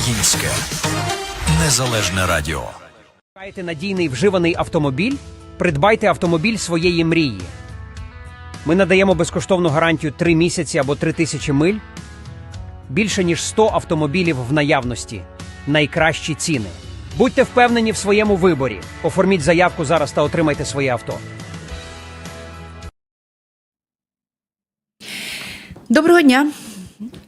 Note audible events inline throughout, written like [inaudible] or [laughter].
Українське незалежне радіо. Шукаєте надійний вживаний автомобіль? Придбайте автомобіль своєї мрії. Ми надаємо безкоштовну гарантію 3 місяці або 3 тисячі миль. Більше ніж 100 автомобілів в наявності. Найкращі ціни. Будьте впевнені в своєму виборі. Оформіть заявку зараз та отримайте своє авто. Доброго дня.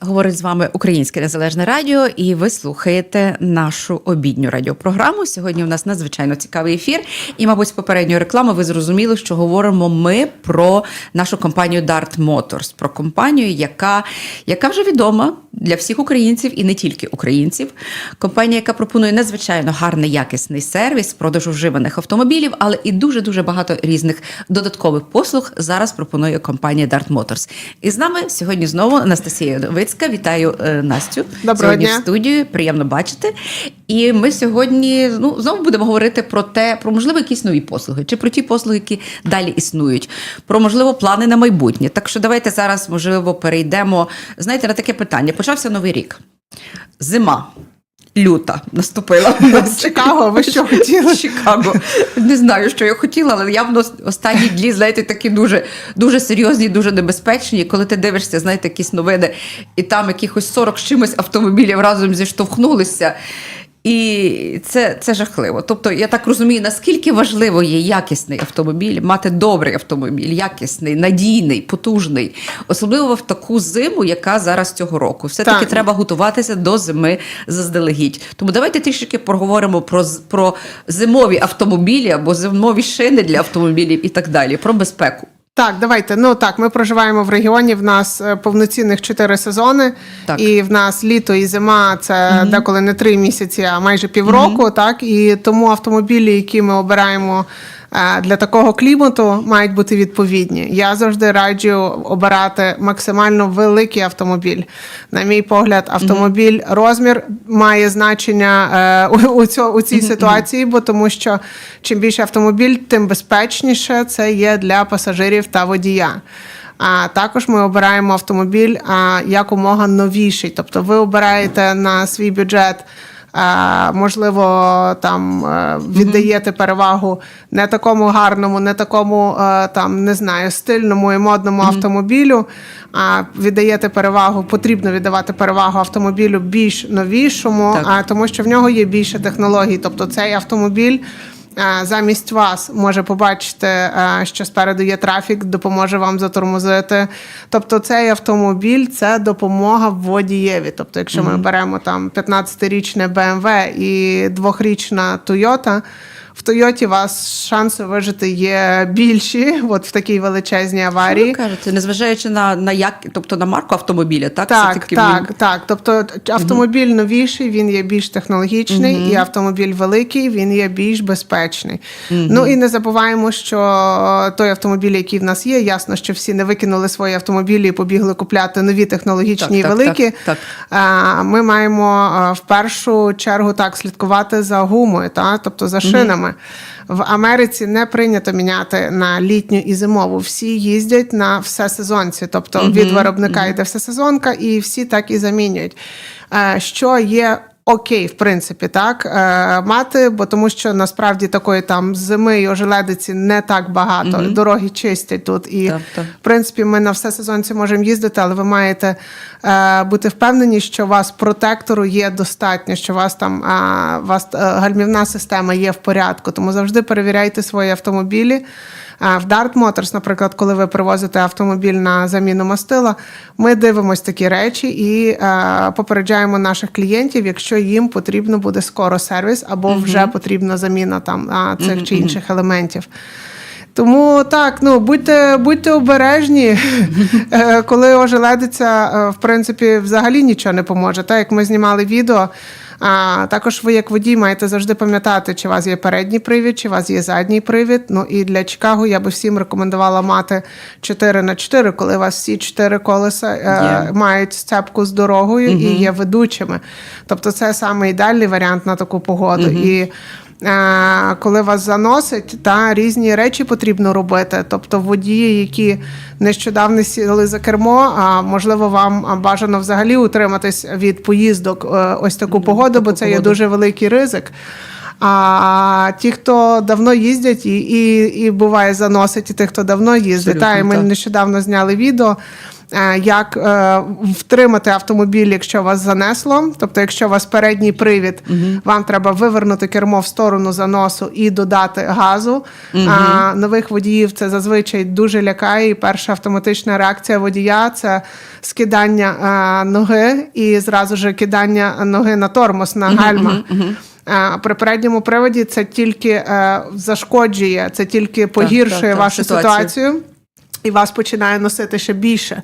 Говорить з вами Українське Незалежне Радіо, і ви слухаєте нашу обідню радіопрограму. Сьогодні у нас надзвичайно цікавий ефір. І, мабуть, з попередньої реклами ви зрозуміли, що говоримо ми про нашу компанію Dart Motors, про компанію, яка, яка вже відома для всіх українців і не тільки українців. Компанія, яка пропонує надзвичайно гарний якісний сервіс продажу вживаних автомобілів, але і дуже дуже багато різних додаткових послуг зараз пропонує компанія Dart Motors. І з нами сьогодні знову Анастасія Новицька. Вітаю е, Настю. Доброго сьогодні дня. в студію. Приємно бачити. І ми сьогодні ну знову будемо говорити про те, про можливо якісь нові послуги, чи про ті послуги, які далі існують, про можливо плани на майбутнє. Так що давайте зараз, можливо, перейдемо. Знаєте, на таке питання. Почався новий рік. Зима. Люта наступила. Чикаго, [laughs] ви що хотіли? Чикаго. Не знаю, що я хотіла, але явно останні дні, знаєте, такі дуже, дуже серйозні, дуже небезпечні. Коли ти дивишся, знаєте, якісь новини, і там якихось 40 з чимось автомобілів разом зіштовхнулися. І це, це жахливо. Тобто, я так розумію, наскільки важливо є якісний автомобіль, мати добрий автомобіль, якісний, надійний, потужний, особливо в таку зиму, яка зараз цього року. Все таки Так. треба готуватися до зими заздалегідь. Тому давайте трішки поговоримо про, про зимові автомобілі або зимові шини для автомобілів і так далі, про безпеку. Так, давайте. Ну так, ми проживаємо в регіоні. В нас е, повноцінних чотири сезони, Так. і в нас літо і зима це деколи не три місяці, а майже півроку. Так і тому автомобілі, які ми обираємо. Для такого клімату мають бути відповідні. Я завжди раджу обирати максимально великий автомобіль. На мій погляд, автомобіль розмір має значення е, у, у, цьо- у цій ситуації, бо тому що чим більше автомобіль, тим безпечніше це є для пасажирів та водія. А також ми обираємо автомобіль а, якомога новіший. Тобто ви обираєте на свій бюджет. А, Можливо, там е, віддаєте перевагу не такому гарному, не такому е, там не знаю, стильному і модному автомобілю. А віддаєте перевагу, потрібно віддавати перевагу автомобілю більш новішому, Так. а тому що в нього є більше технологій. Тобто цей автомобіль е, замість вас може побачити, що спереду є трафік, допоможе вам затормозити. Тобто, цей автомобіль це допомога водієві. Тобто, якщо ми беремо там 15-річне BMW і двохрічна Toyota, в Тойоті у вас шанси вижити є більші, от в такій величезній Ви аварії. кажете, незважаючи на, на як, тобто на марку автомобіля, так? Так, Все-таки так, він- так. Тобто автомобіль новіший, він є більш технологічний, і автомобіль великий, він є більш безпечний. Ну і не забуваємо, що той автомобіль, який в нас є, ясно, що всі не викинули свої автомобілі і побігли купляти нові технологічні Так, і великі. так, так. А, Ми маємо в першу чергу так слідкувати за гумою, та? тобто за шинами. В Америці не прийнято міняти на літню і зимову. Всі їздять на всесезонці, тобто від виробника йде всесезонка, і всі так і замінюють. Е, Що є окей, в принципі, так е, мати, бо тому що насправді такої там зими і ожеледиці не так багато. Дороги чистять тут. І так. в принципі, ми на все сезонці можемо їздити, але ви маєте е, бути впевнені, що у вас протектору є достатньо, що у вас там е, у вас е, гальмівна система є в порядку. Тому завжди перевіряйте свої автомобілі. В Dart Motors, наприклад, коли ви привозите автомобіль на заміну мастила, ми дивимося такі речі і е, попереджаємо наших клієнтів, якщо їм потрібно буде скоро сервіс або вже потрібна заміна там цих чи інших елементів. Тому так, ну будьте, будьте обережні, [laughs] Е, коли ожеледиться, е, в принципі, взагалі нічого не поможе. Так як ми знімали відео. А також ви, як водій, маєте завжди пам'ятати, чи у вас є передній привід, чи у вас є задній привід. Ну і для Чикаго я би всім рекомендувала мати 4 на 4, коли у вас всі чотири колеса е, Є. мають сцепку з дорогою і є ведучими. Тобто, це саме ідеальний варіант на таку погоду. І е, коли вас заносить, та різні речі потрібно робити. Тобто водії, які нещодавно сіли за кермо, а можливо, вам бажано взагалі утриматись від поїздок е, ось таку погоду, бо це є дуже великий ризик. А ті, хто давно їздять, і, і, і буває заносить, і тих, хто давно їздить. Та, і ми нещодавно зняли відео, як е, втримати автомобіль, якщо вас занесло. Тобто, якщо у вас передній привід, вам треба вивернути кермо в сторону заносу і додати газу. А, нових водіїв це зазвичай дуже лякає. І перша автоматична реакція водія це скидання е, ноги і зразу ж кидання ноги на тормоз, на гальма. Е, При передньому приводі це тільки е, зашкоджує, це тільки погіршує так, так, вашу ситуацію. ситуацію і вас починає носити ще більше.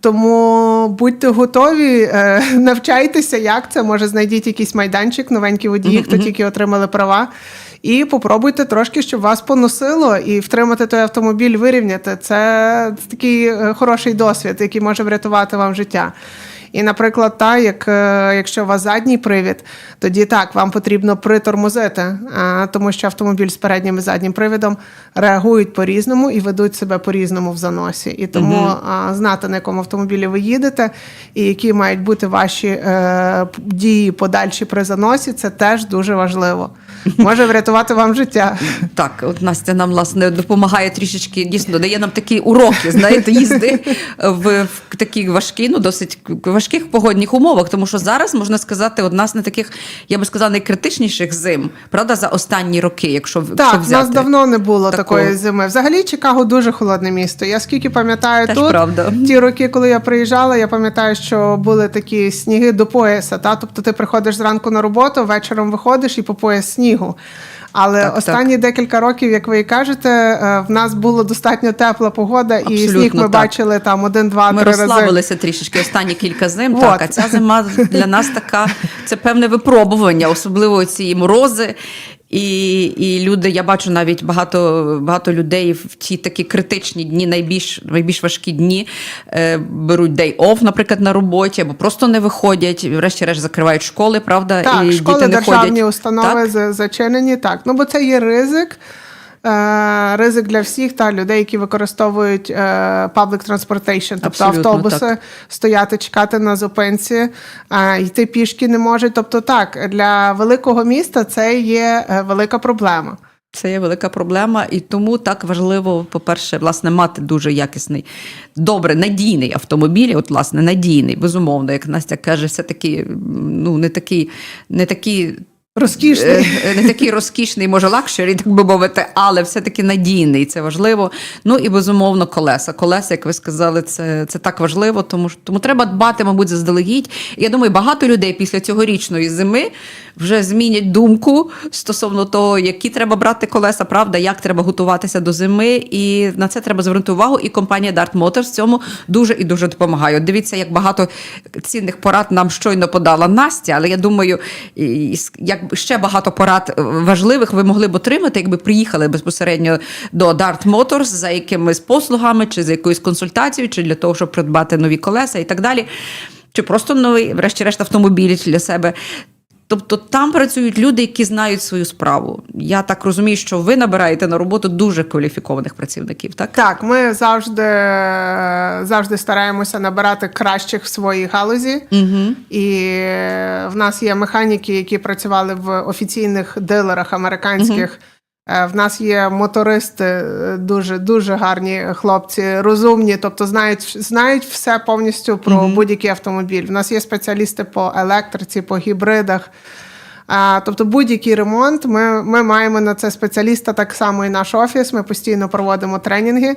Тому будьте готові, е, [laughs] навчайтеся, як це. Може, знайдіть якийсь майданчик, новенькі водії, хто тільки отримали права. І попробуйте трошки, щоб вас поносило, і втримати той автомобіль, вирівняти. Це такий е, хороший досвід, який може врятувати вам життя. І, наприклад, та, як, е, якщо у вас задній привід, тоді так, вам потрібно притормозити, тому що автомобіль з переднім і заднім привідом реагують по-різному і ведуть себе по-різному в заносі. І тому а, знати, на якому автомобілі ви їдете, і які мають бути ваші е, дії подальші при заносі, це теж дуже важливо. Може врятувати вам життя. Так, от Настя нам власне допомагає трішечки, дійсно дає нам такі уроки, знаєте, їзди в, в такі важкі, ну досить важких погодних умовах. Тому що зараз можна сказати, одна з не таких, я би сказала, найкритичніших зим, правда, за останні роки, якщо, Так, взяти. нас давно не було такої зими. Взагалі, Чикаго дуже холодне місто. Я скільки пам'ятаю Теж тут, правда. ті роки, коли я приїжджала, я пам'ятаю, що були такі сніги до пояса. Та? Тобто ти приходиш зранку на роботу, вечором виходиш і по пояс снігу. Але Так, останні декілька років, як ви і кажете, е, в нас була достатньо тепла погода, і Абсолютно сніг ми так. бачили там один, два, Ми три рази. розслабилися трішечки останні кілька зим. Вот. Так, а ця зима для нас така це певне випробування, особливо ці морози. І, і люди, я бачу навіть багато, багато людей в ці такі критичні дні, найбільш, найбільш важкі дні, е, беруть day off, наприклад, на роботі, або просто не виходять, врешті-решт закривають школи, правда? Так, і школи, діти не державні ходять. установи Так? за- зачинені. Так, ну бо це є ризик. Е, ризик для всіх та людей, які використовують е, public transportation, тобто Абсолютно, автобуси, так. стояти, чекати на зупинці, е, йти пішки не можуть. Тобто, так, для великого міста це є велика проблема. Це є велика проблема, і тому так важливо, по-перше, власне, мати дуже якісний, добре, надійний автомобіль. От, власне, надійний, безумовно, як Настя каже, все таки ну не такий, не такий. Розкішний. е, е, Не такий розкішний, може, лакшері, так би мовити, але все-таки надійний, це важливо. Ну і безумовно, колеса. Колеса, як ви сказали, це, це так важливо, тому, тому треба дбати, мабуть, заздалегідь. Я думаю, багато людей після цьогорічної зими вже змінять думку стосовно того, які треба брати колеса, правда, як треба готуватися до зими. І на це треба звернути увагу. І компанія Dart Motors цьому дуже і дуже допомагає. От дивіться, як багато цінних порад нам щойно подала Настя, але я думаю, і як ще багато порад е, важливих ви могли б отримати, якби приїхали безпосередньо до Dart Motors за якимись послугами, чи за якоюсь консультацією, чи для того, щоб придбати нові колеса і так далі. Чи просто новий, врешті-решт, автомобіль для себе. Тобто там працюють люди, які знають свою справу. Я так розумію, що ви набираєте на роботу дуже кваліфікованих працівників, так? Так, ми завжди, завжди стараємося набирати кращих в своїй галузі. Угу. І в нас є механіки, які працювали в офіційних дилерах американських. Е, В нас є мотористи е, дуже дуже гарні хлопці, розумні, тобто знають, знають все повністю про будь-який автомобіль. В нас є спеціалісти по електриці, по гібридах. А, тобто будь-який ремонт, ми, ми маємо на це спеціаліста, так само і наш офіс. Ми постійно проводимо тренінги.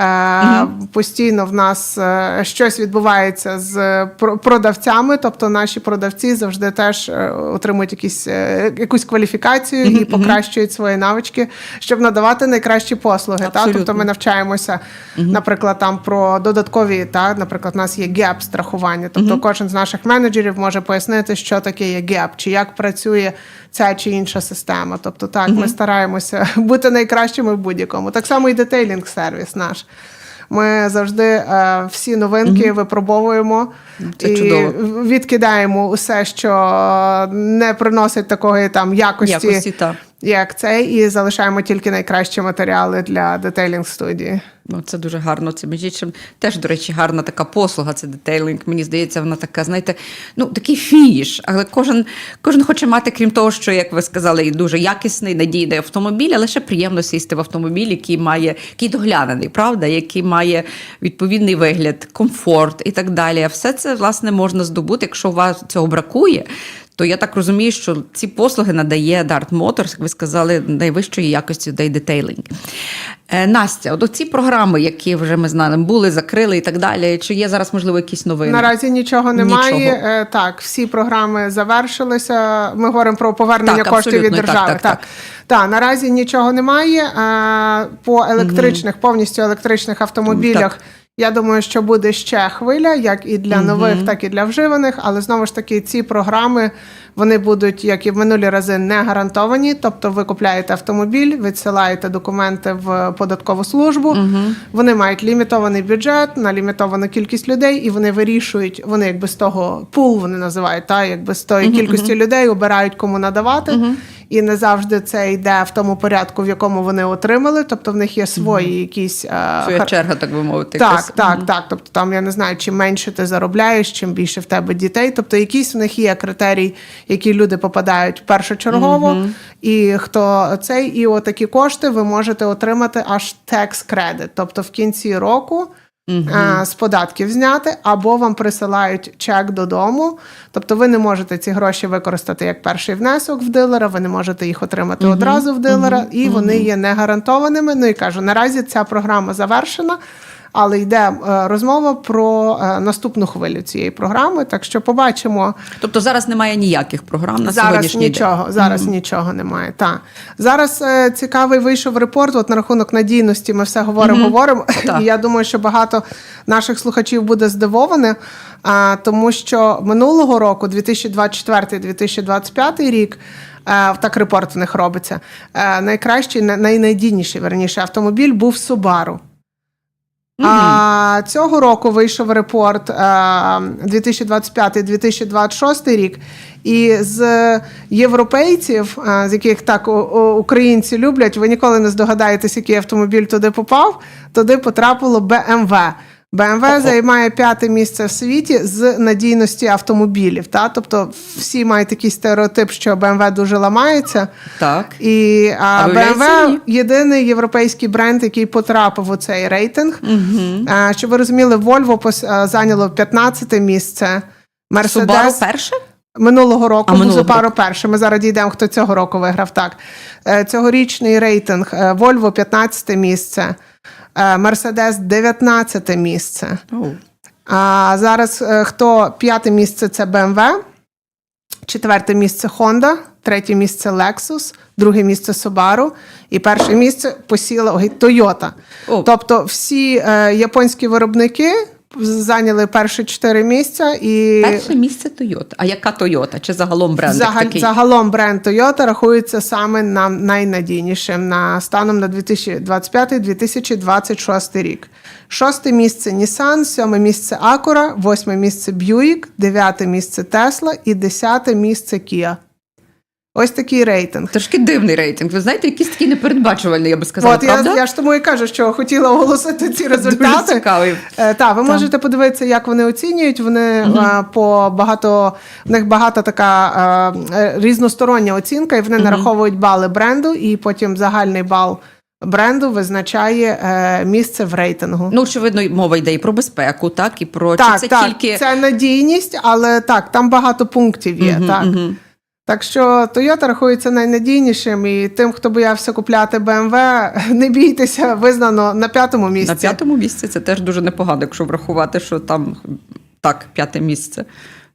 Е, Постійно в нас е, щось відбувається з про- продавцями. Тобто наші продавці завжди теж е, отримують якісь, е, якусь кваліфікацію і покращують свої навички, щоб надавати найкращі послуги. Та? Тобто ми навчаємося, наприклад, там про додаткові, та, наприклад, у нас є геп страхування. Тобто кожен з наших менеджерів може пояснити, що таке є геп, чи як працює ця чи інша система. Тобто, так, ми стараємося [laughs] бути найкращими в будь-якому. Так само і детейлінг сервіс наш. Ми завжди е, всі новинки випробовуємо Це і чудово. відкидаємо усе, що не приносить такої там якості, Якості, так. Як це, і залишаємо тільки найкращі матеріали для детейлінг студії. Ну, це дуже гарно. Це між іншим теж, до речі, гарна така послуга. Це детейлінг. Мені здається, вона така, знаєте, ну такий фініш. Але кожен, кожен хоче мати, крім того, що, як ви сказали, і дуже якісний, надійний автомобіль, але ще приємно сісти в автомобіль, який має який доглянений, правда, який має відповідний вигляд, комфорт і так далі. А все це власне можна здобути, якщо у вас цього бракує. То я так розумію, що ці послуги надає Dart Motors, як ви сказали, найвищої якості Day Detailing. Е, Настя, от ці програми, які вже ми знаємо, були, закрили і так далі. Чи є зараз, можливо, якісь новини? Наразі нічого немає. Нічого. Е, Так, всі програми завершилися. Ми говоримо про повернення Так, коштів від абсолютно, так, держави. так, так. Так, наразі нічого немає. Е, По електричних, повністю електричних автомобілях. Так. Я думаю, що буде ще хвиля, як і для нових, так і для вживаних. Але знову ж таки, ці програми вони будуть, як і в минулі рази, не гарантовані. Тобто, ви купляєте автомобіль, відсилаєте документи в податкову службу. Вони мають лімітований бюджет на лімітовану кількість людей, і вони вирішують. Вони якби з того пул вони називають, та якби з тої кількості людей обирають кому надавати. І не завжди це йде в тому порядку, в якому вони отримали. Тобто в них є свої якісь е, Своя хар- черга, так би мовити. так, якась. так, так. Тобто там я не знаю, чим менше ти заробляєш, чим більше в тебе дітей. Тобто, якісь в них є критерії, які люди попадають першочергово, і хто цей, і отакі кошти ви можете отримати аж tax credit. Тобто в кінці року. Е, З податків зняти, або вам присилають чек додому. Тобто ви не можете ці гроші використати як перший внесок в дилера, ви не можете їх отримати одразу в дилера, і вони є не гарантованими. Ну і кажу, наразі ця програма завершена. Але йде е, розмова про е, наступну хвилю цієї програми. Так що побачимо Тобто зараз немає ніяких програм на зараз сьогоднішній нічого. Зараз нічого немає. Та зараз е, цікавий вийшов репорт. От на рахунок надійності ми все говоримо, говоримо. Так. І я думаю, що багато наших слухачів буде здивовані, а, тому що минулого року, 2024-2025 рік. Так репорт в них робиться. Найкращий, най- найнадійніший верніше автомобіль був Subaru. А цього року вийшов репорт е, 2025-2026 рік. І з європейців, е, з яких так українці люблять, ви ніколи не здогадаєтесь, який автомобіль туди попав. Туди потрапило BMW. BMW займає п'яте місце в світі з надійності автомобілів. Та? Тобто всі мають такий стереотип, що BMW дуже ламається. Так. І а, А BMW єдиний європейський бренд, який потрапив у цей рейтинг. А, щоб ви розуміли, Volvo пос- зайняло 15 місце. Subaru Mercedes перше? минулого року був минулого Subaru перший. Ми зараз дійдемо, хто цього року виграв. Так. Е, Цьогорічний рейтинг е, Volvo 15 місце, е, Mercedes 19 місце. Oh. А зараз е, хто п'яте місце це BMW, четверте місце Honda, третє місце Lexus, друге місце Subaru і перше місце посіла Toyota. Oh. Тобто всі е, японські виробники зайняли перші чотири місця і Перше місце Toyota. А яка Toyota? Чи загалом бренд Загаль, такий? загалом бренд Toyota рахується саме нам найнадійнішим на станом на 2025-2026 рік. Шосте місце Nissan, сьоме місце Acura, восьме місце Buick, дев'яте місце Tesla і десяте місце Kia. Ось такий рейтинг. Трошки дивний рейтинг. Ви знаєте, якийсь такий непередбачувальний, я би сказала, От я, правда? я ж тому і кажу, що хотіла оголосити ці Дуже результати. цікавий. Е, Так, ви можете подивитися, як вони оцінюють. Вони е, по багато в них багато така е, е, різностороння оцінка, і вони нараховують бали бренду, і потім загальний бал бренду визначає е, місце в рейтингу. Ну, очевидно, мова йде і про безпеку, так, і про так, чи це так, тільки це надійність, але так, там багато пунктів є. так. Так що Toyota рахується найнадійнішим, і тим, хто боявся купляти BMW, [laughs] не бійтеся, визнано на п'ятому місці. на п'ятому місці. Це теж дуже непогано, якщо врахувати, що там так, п'яте місце.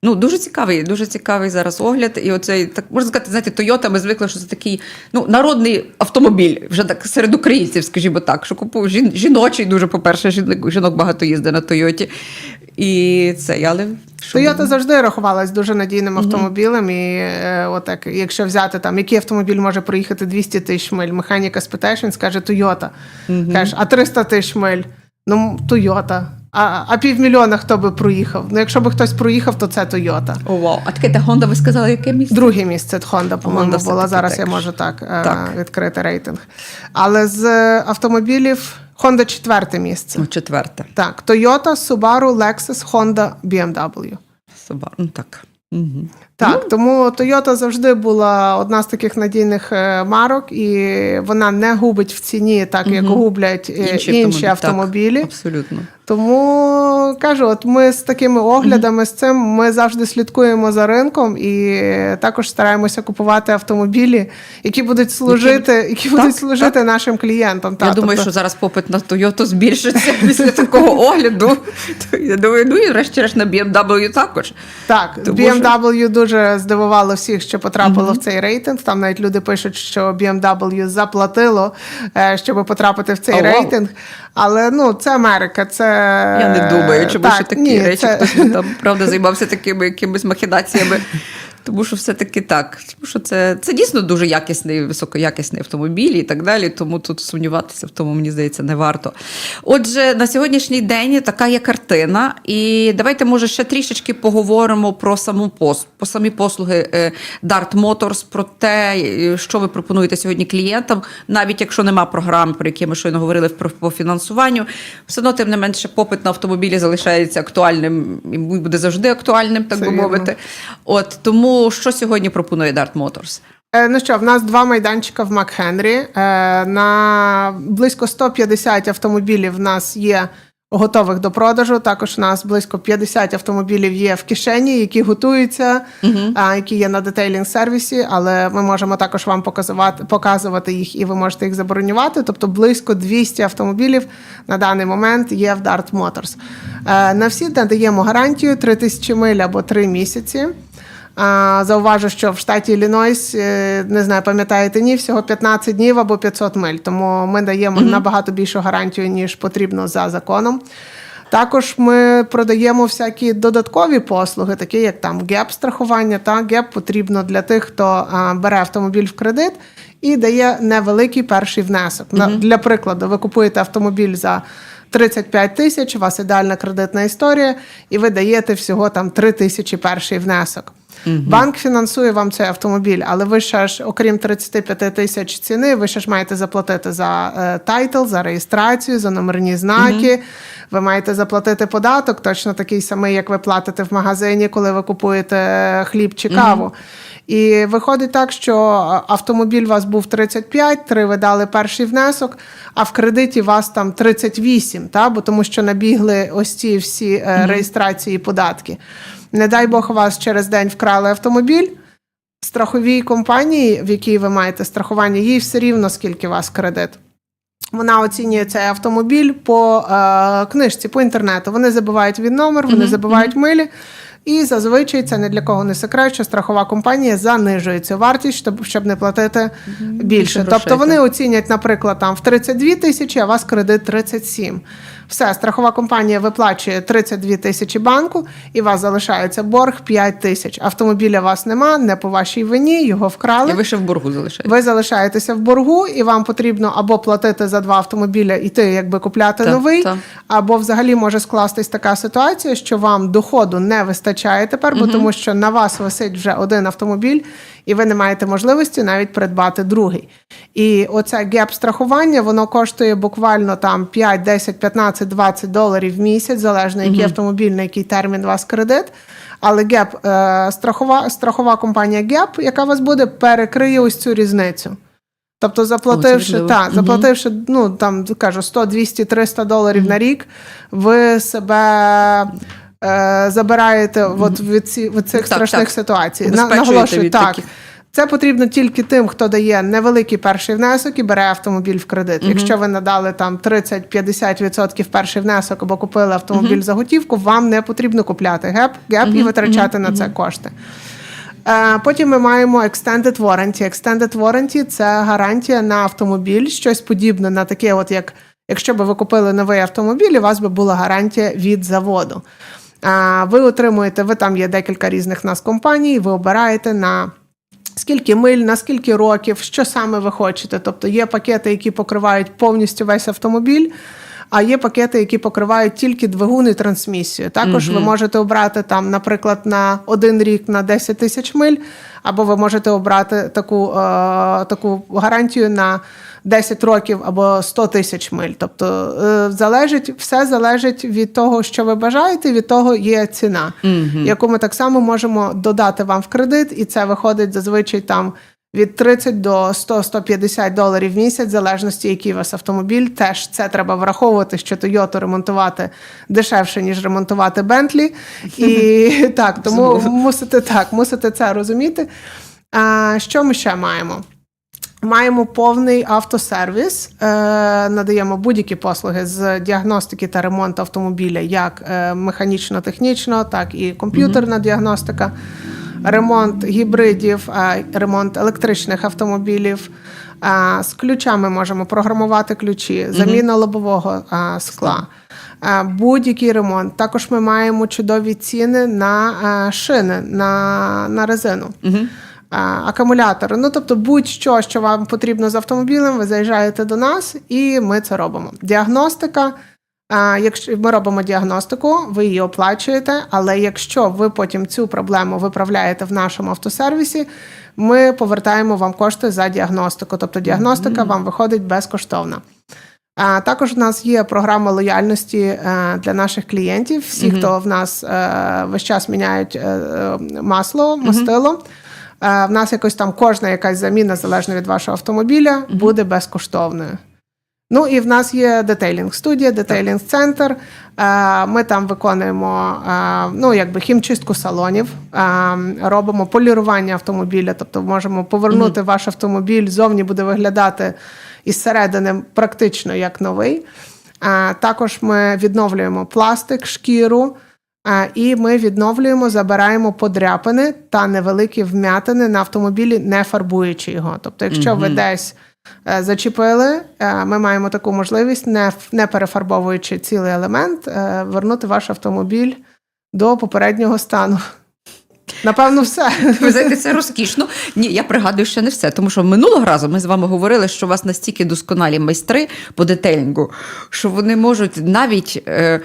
Ну, дуже цікавий, дуже цікавий зараз огляд. І оцей, так можна сказати, знаєте, Toyota, ми звикли, що це такий ну, народний автомобіль, вже так серед українців, скажімо так, що купув жін, жіночий, дуже, по-перше, жінок, жінок багато їздить на Тойоті. І це, але Toyota завжди рахувалась дуже надійним автомобілем. І е, отак, якщо взяти там, який автомобіль може проїхати 200 тисяч миль, механіка спитаєш, він скаже Toyota. Кажеш, а 300 тисяч миль. Ну, Тойота. А, а півмільйона хто би проїхав? Ну, якщо би хтось проїхав, то це Тойота. О, вау. А таке та Honda, ви сказали, яке місце? Друге місце Honda, по-моєму, була. Зараз так. я можу так, е, Так. відкрити рейтинг. Але з е, автомобілів Honda четверте місце. Ну, четверте. Так, Toyota, Subaru, Lexus, Honda, BMW. Subaru. Ну так. Угу. Так, тому Toyota завжди була одна з таких надійних е, марок, і вона не губить в ціні, так як гублять е, інші, автомобілі. Так, абсолютно. Тому кажу, от ми з такими оглядами, з цим ми завжди слідкуємо за ринком і також стараємося купувати автомобілі, які будуть служити, які, Так, будуть служити нашим клієнтам. Я Та, думаю, тобто- що зараз попит на Toyota збільшиться [laughs] після такого огляду. Я думаю, ну і врешті-решт на BMW також. Так, Тому BMW дуже здивувало всіх, що потрапило в цей рейтинг. Там навіть люди пишуть, що BMW заплатило, е, щоб потрапити в цей oh, wow. рейтинг. Але ну це Америка, це Я не думаю, чому так, що такі ні, речі це- хтось там правда займався такими якимись махінаціями. [laughs] Тому що все-таки так. Тому що це, це дійсно дуже якісний, високоякісний автомобіль і так далі. Тому тут сумніватися в тому, мені здається, не варто. Отже, на сьогоднішній день така є картина. І давайте, може, ще трішечки поговоримо про саму пос, по самі послуги е, Dart Motors, про те, е, що ви пропонуєте сьогодні клієнтам, навіть якщо нема програми, про які ми щойно говорили по фінансуванню, все одно, тим не менше, попит на автомобілі залишається актуальним і буде завжди актуальним, так Це би мовити. От тому що сьогодні пропонує Dart Motors? Е, Ну що, в нас два майданчика в Макхенрі. Е, На близько 150 автомобілів в нас є готових до продажу. Також у нас близько 50 автомобілів є в кишені, які готуються, а, які є на детейлінг сервісі, але ми можемо також вам показувати, показувати їх і ви можете їх забронювати. Тобто близько 200 автомобілів на даний момент є в Dart Motors. Е, На всі надаємо гарантію 3000 миль або 3 місяці. А, Зауважу, що в штаті Іллінойс, е, не знаю, пам'ятаєте ні, всього 15 днів або 500 миль. Тому ми даємо набагато більшу гарантію, ніж потрібно за законом. Також ми продаємо всякі додаткові послуги, такі як там геп страхування. Та геп потрібно для тих, хто а, бере автомобіль в кредит і дає невеликий перший внесок. На, для прикладу, ви купуєте автомобіль за 35 тисяч, у вас ідеальна кредитна історія, і ви даєте всього там 3 тисячі перший внесок. Банк фінансує вам цей автомобіль, але ви ще ж, окрім 35 тисяч ціни, ви ще ж маєте заплатити за е, тайтл, за реєстрацію, за номерні знаки. Ви маєте заплатити податок, точно такий самий, як ви платите в магазині, коли ви купуєте е, хліб чи каву. І виходить так, що автомобіль у вас був 35, три ви дали перший внесок, а в кредиті у вас там 38, та? бо тому що набігли ось ці всі е, реєстрації і податки. Не дай Бог, у вас через день вкрали автомобіль. Страховій компанії, в якій ви маєте страхування, їй все рівно, скільки у вас кредит. Вона оцінює цей автомобіль по е, книжці, по інтернету. Вони забувають він номер, вони забувають милі. І зазвичай це не для кого не секрет, що страхова компанія занижує цю вартість, щоб, щоб не платити більше. більше тобто вони оцінять, наприклад, там в 32 тисячі, а у вас кредит 37. Все, страхова компанія виплачує 32 тисячі банку, і у вас залишається борг 5 тисяч. Автомобіля у вас нема, не по вашій вині, його вкрали. І ви ще в боргу залишаєте. Ви залишаєтеся в боргу, і вам потрібно або платити за два автомобіля, іти якби купляти Так, новий, так. або взагалі може скластись така ситуація, що вам доходу не вистачає тепер, бо тому що на вас висить вже один автомобіль, і ви не маєте можливості навіть придбати другий. І оце геп страхування воно коштує буквально там 5, 10, 15, 20 доларів в місяць, залежно який автомобіль, на який термін у вас кредит. Але геп, е, страхова, страхова компанія Геп, яка у вас буде, перекриє ось цю різницю. Тобто, заплативши, важливо. та, заплативши ну, там, кажу, 100, 200, 300 доларів на рік, ви себе е, забираєте от від, ці, від цих Так, страшних так. ситуацій. На, наголошую, від так. таких. Це потрібно тільки тим, хто дає невеликий перший внесок і бере автомобіль в кредит. Якщо ви надали там 30-50% перший внесок або купили автомобіль за готівку, вам не потрібно купляти геп, геп і витрачати на це кошти. Е, Потім ми маємо Extended Warranty. Extended Warranty – це гарантія на автомобіль, щось подібне на таке, от як якщо б ви купили новий автомобіль, у вас би була гарантія від заводу. Ви отримуєте, ви там є декілька різних нас компаній, ви обираєте на скільки миль, на скільки років, що саме ви хочете. Тобто є пакети, які покривають повністю весь автомобіль. А є пакети, які покривають тільки двигун і трансмісію. Також ви можете обрати там, наприклад, на один рік на 10 тисяч миль, або ви можете обрати таку, е, таку гарантію на 10 років або 100 тисяч миль. Тобто е, залежить, все залежить від того, що ви бажаєте, від того є ціна, яку ми так само можемо додати вам в кредит, і це виходить зазвичай там. Від 30 до 100-150 доларів в місяць, в залежності, який у вас автомобіль. Теж це треба враховувати, що Toyota ремонтувати дешевше, ніж ремонтувати Bentley. І [laughs] так, тому мусите так, мусите це розуміти. А, що ми ще маємо? Маємо повний автосервіс, е, надаємо будь-які послуги з діагностики та ремонту автомобіля, як е, механічно-технічно, так і комп'ютерна діагностика, ремонт гібридів, е, ремонт електричних автомобілів. З ключами можемо програмувати ключі, заміна лобового скла. Будь-який ремонт. Також ми маємо чудові ціни на шини, на, на резину акумулятори. Ну, тобто, будь-що, що вам потрібно з автомобілем, ви заїжджаєте до нас, і ми це робимо. Діагностика. А, якщо ми робимо діагностику, ви її оплачуєте. Але якщо ви потім цю проблему виправляєте в нашому автосервісі, ми повертаємо вам кошти за діагностику. Тобто діагностика вам виходить безкоштовно. А також в нас є програма лояльності е, для наших клієнтів. Всі, хто в нас е, весь час міняють е, е, масло, мастило. Е, В нас якось там кожна якась заміна, залежно від вашого автомобіля, буде безкоштовною. Ну і в нас є детейлінг студія, детейлінг центр. Е, Ми там виконуємо ну, якби хімчистку салонів, робимо полірування автомобіля, тобто можемо повернути ваш автомобіль, зовні буде виглядати із середини практично як новий. Також ми відновлюємо пластик, шкіру. І ми відновлюємо, забираємо подряпини та невеликі вм'ятини на автомобілі, не фарбуючи його. Тобто, якщо ви десь е, зачепили, е, ми маємо таку можливість, не, не перефарбовуючи цілий елемент, е, вернути ваш автомобіль до попереднього стану. Напевно, все. Ви знаєте, це розкішно. Ні, я пригадую ще не все, тому що минулого разу ми з вами говорили, що у вас настільки досконалі майстри по детейлінгу, що вони можуть навіть. Е,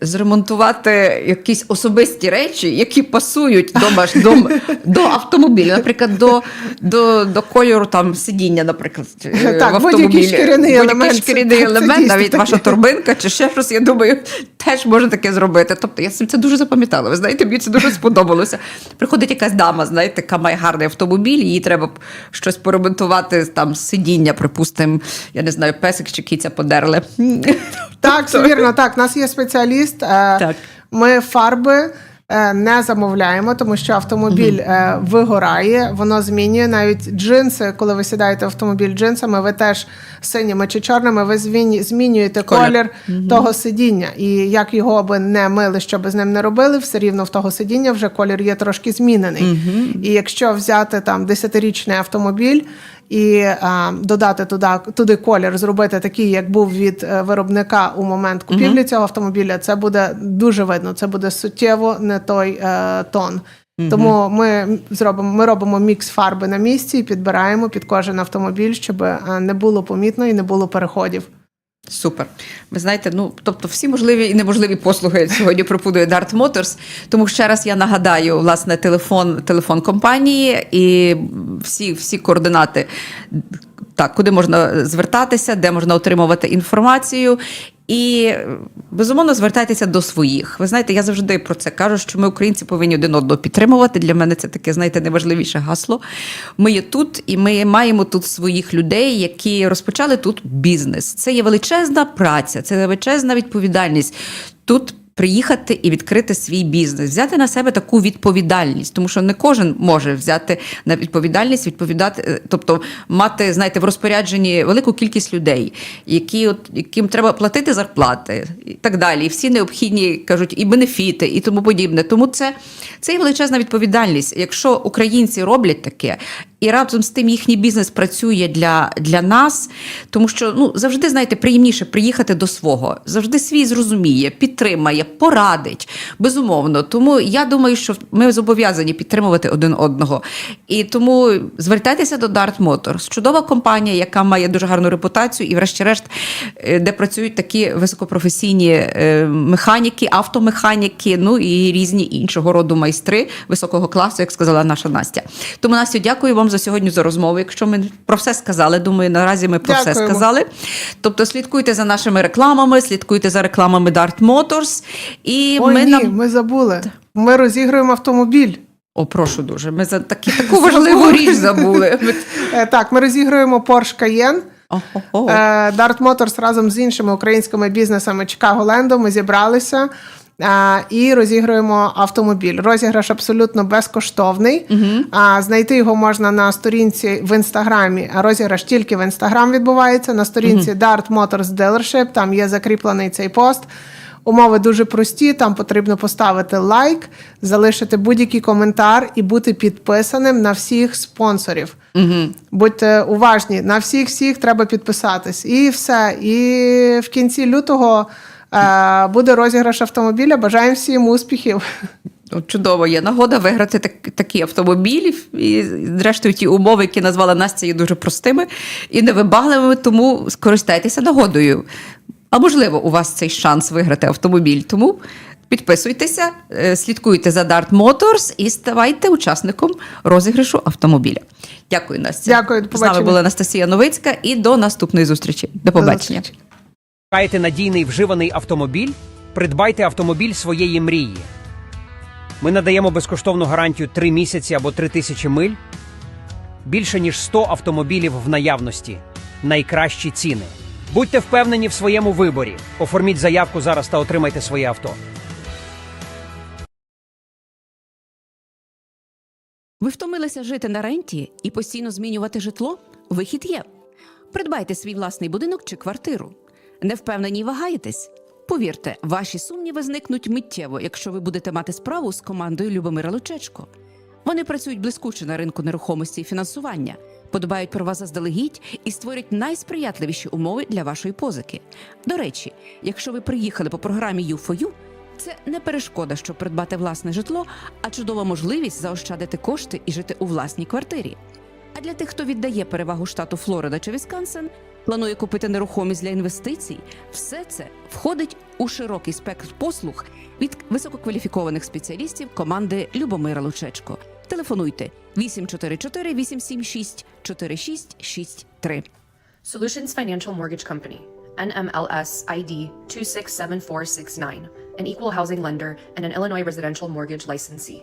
Зремонтувати якісь особисті речі, які пасують до, до, до автомобіля, наприклад, до, до, до кольору там сидіння, наприклад, е, Так, в будь-який автомобілі. шкіряний Будь-який елемент, шкіряний елемент, навіть таке. ваша торбинка чи ще щось, я думаю, теж можна таке зробити. Тобто я це дуже запам'ятала. Ви знаєте, мені це дуже сподобалося. Приходить якась дама, знаєте, яка має гарний автомобіль, їй треба щось поремонтувати, там сидіння, припустимо, я не знаю, песик чи киця подерли. Так, все вірно. Так, у нас є спеціаліст. Е, Так. Ми фарби. е, Не замовляємо, тому що автомобіль е, вигорає, воно змінює навіть джинси. Коли ви сідаєте в автомобіль джинсами, ви теж синіми чи чорними, ви змінюєте Колір. колір, того сидіння. І як його би не мили, що би з ним не робили, все рівно в того сидіння вже колір є трошки змінений. І якщо взяти там 10-річний автомобіль і а, додати туди, туди колір, зробити такий, як був від е, виробника у момент купівлі цього автомобіля, це буде дуже видно. Це буде суттєво не той е, тон. Тому ми зробимо, ми робимо мікс фарби на місці і підбираємо під кожен автомобіль, щоб е, не було помітно і не було переходів. Супер. Ви знаєте, ну тобто всі можливі і неможливі послуги сьогодні пропонує Dart Motors. Тому ще раз я нагадаю власне телефон, телефон компанії і всі, всі координати. Так, куди можна звертатися, де можна отримувати інформацію. І безумовно звертайтеся до своїх. Ви знаєте, я завжди про це кажу, що ми, українці, повинні один одного підтримувати. Для мене це таке, знаєте, найважливіше гасло. Ми є тут, і ми маємо тут своїх людей, які розпочали тут бізнес. Це є величезна праця, це величезна відповідальність. Тут приїхати і відкрити свій бізнес, взяти на себе таку відповідальність, тому що не кожен може взяти на відповідальність, відповідати, е, тобто мати, знаєте, в розпорядженні велику кількість людей, які от яким треба платити зарплати і так далі. І всі необхідні кажуть і бенефіти, і тому подібне. Тому це, це є величезна відповідальність. Якщо українці роблять таке. І разом з тим їхній бізнес працює для, для нас, тому що ну завжди знаєте, приємніше приїхати до свого, завжди свій зрозуміє, підтримає, порадить. Безумовно. Тому я думаю, що ми зобов'язані підтримувати один одного. І тому звертайтеся до Dart Motors. Чудова компанія, яка має дуже гарну репутацію, і, врешті-решт, е, де працюють такі високопрофесійні е, механіки, автомеханіки, ну і різні іншого роду майстри високого класу, як сказала наша Настя. Тому Настю, дякую вам за сьогодні за розмову. Якщо ми про все сказали, думаю, наразі ми про все сказали. Тобто слідкуйте за нашими рекламами, слідкуйте за рекламами Dart Motors. І Ой, ми ні, нам. ми забули. Ми розігруємо автомобіль. О, прошу дуже. Ми за такі, [laughs] таку важливу річ забули. [laughs] Е, Так, ми розігруємо Porsche Cayenne. Е, Dart Motors разом з іншими українськими бізнесами Chicago Ленду ми зібралися. е, І розігруємо автомобіль. Розіграш абсолютно безкоштовний. А знайти його можна на сторінці в інстаграмі. А розіграш тільки в інстаграм відбувається. На сторінці Dart Motors Dealership. Там є закріплений цей пост. Умови дуже прості. Там потрібно поставити лайк, залишити будь-який коментар і бути підписаним на всіх спонсорів. Будьте уважні, на всіх всіх треба підписатись. І все. І в кінці лютого е, буде розіграш автомобіля. Бажаємо всім успіхів. Ну, Чудово, є нагода виграти так, такі автомобілі. І, зрештою, ті умови, які назвала Настя, є дуже простими і невибагливими, тому скористайтеся нагодою. А можливо, у вас цей шанс виграти автомобіль. Тому підписуйтеся, е, слідкуйте за Dart Motors і ставайте учасником розіграшу автомобіля. Дякую, Настя. Дякую, до З нами була Анастасія Новицька і до наступної зустрічі. До побачення. Шукаєте надійний вживаний автомобіль? Придбайте автомобіль своєї мрії. Ми надаємо безкоштовну гарантію 3 місяці або 3 тисячі миль. Більше ніж 100 автомобілів в наявності. Найкращі ціни. Будьте впевнені в своєму виборі. Оформіть заявку зараз та отримайте своє авто. Ви втомилися жити на ренті і постійно змінювати житло? Вихід є. Придбайте свій власний будинок чи квартиру. Не впевнені й вагаєтесь? Повірте, ваші сумніви зникнуть миттєво, якщо ви будете мати справу з командою Любомира Лучечко. Вони працюють блискуче на ринку нерухомості і фінансування, подбають про вас заздалегідь і створять найсприятливіші умови для вашої позики. До речі, якщо ви приїхали по програмі U4U, це не перешкода, щоб придбати власне житло, а чудова можливість заощадити кошти і жити у власній квартирі. А для тих, хто віддає перевагу штату Флорида чи Вісконсин, планує купити нерухомість для інвестицій, все це входить у широкий спектр послуг від висококваліфікованих спеціалістів команди Любомира Лучечко. Телефонуйте 844 876 4663. Solutions Financial Mortgage Company, NMLS ID 267469, an equal housing lender and an Illinois residential mortgage licensee.